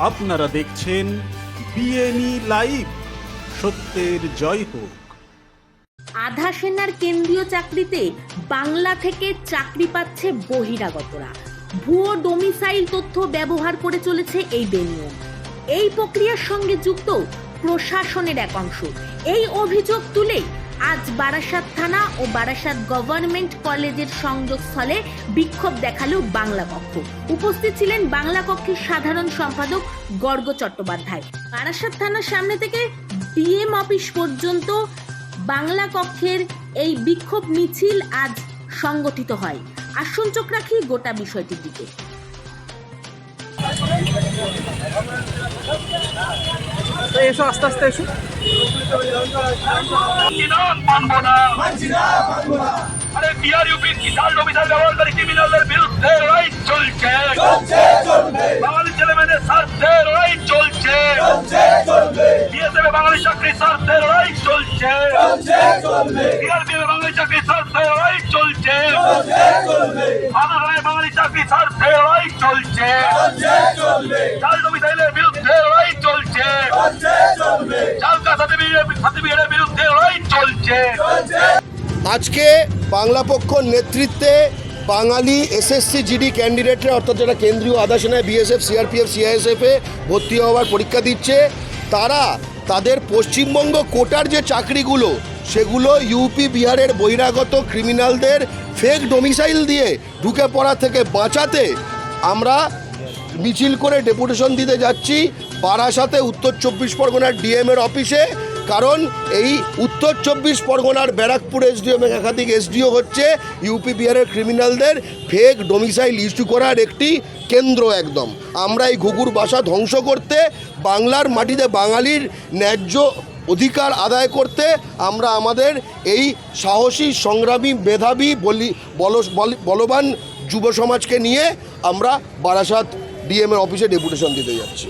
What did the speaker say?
আপনারা দেখছেন বিএনই লাইভ। সত্যের জয় হোক। আধা সেনার কেন্দ্রীয় চাকরিতে বাংলা থেকে চাকরি পাচ্ছে বহিরাগতরা। ভুয়ো ডোমিসাইল তথ্য ব্যবহার করে চলেছে এই বেনিয়ম। এই প্রক্রিয়ার সঙ্গে যুক্ত প্রশাসনের এক অংশ। এই অভিযোগ তুলে আজ বারাসাত থানা ও বারাসাত গভর্নমেন্ট কলেজের সংযোগস্থলে বিক্ষোভ দেখাল বাংলা কক্ষ। উপস্থিত ছিলেন বাংলা কক্ষের সাধারণ সম্পাদক গর্গ চট্টোপাধ্যায়। বারাসাত থানার সামনে থেকে ডিএম অফিস পর্যন্ত বাংলা কক্ষের এই বিক্ষোভ মিছিল আজ সংগঠিত হয়। আসুন চোখ রাখি গোটা বিষয়টির দিকে। এসো, আস্তে আস্তে এসো। আরে বিহার ইউপি কিষান অফিসার ব্যবহারকারী ক্রিমিনালদের বিরুদ্ধে লড়াই চলছে। বাঙালি ছেলে মেয়েদের স্বার্থে লড়াই চলছে। বিএসএফ বাঙালি চাকরির স্বার্থে লড়াই চলছে। বিআরপিএফ বাঙালি চাকরির স্বার্থে লড়াই চলছে। বাঙালি চাকরির স্বার্থে লড়াই চলছে। চাল ডোমিসাইলের বিরুদ্ধে লড়াই চলছে। চালকা বিরুদ্ধে লড়াই চলছে। আজকে বাংলা পক্ষর নেতৃত্বে বাঙালি এসএসসি জিডি ক্যান্ডিডেটরা অর্থাৎ যারা কেন্দ্রীয় আধা সেনায় বিএসএফ সিআরপিএফ সিআইএসএফে ভর্তি হওয়ার পরীক্ষা দিচ্ছে তারা তাদের পশ্চিমবঙ্গ কোটার যে চাকরিগুলো সেগুলো ইউপি বিহারের বহিরাগত ক্রিমিনালদের ফেক ডোমিসাইল দিয়ে ঢুকে পড়া থেকে বাঁচাতে আমরা মিছিল করে ডেপুটেশন দিতে যাচ্ছি। বারাসাতে উত্তর চব্বিশ পরগনার ডিএম এর অফিসে কারণ এই উত্তর চব্বিশ পরগনার ব্যারাকপুর এসডিও এবং একাধিক এসডিও হচ্ছে ইউপি বিহারের ক্রিমিনালদের ফেক ডোমিসাইল ইস্যু করার একটি কেন্দ্র একদম। আমরা এই ঘুঘুর বাসা ধ্বংস করতে, বাংলার মাটিতে বাঙালির ন্যায্য অধিকার আদায় করতে আমরা আমাদের এই সাহসী, সংগ্রামী, মেধাবী, বলি বল- বল- বলবান যুব সমাজকে নিয়ে আমরা বারাসাত ডিএম এর অফিসে ডেপুটেশন দিতে যাচ্ছি।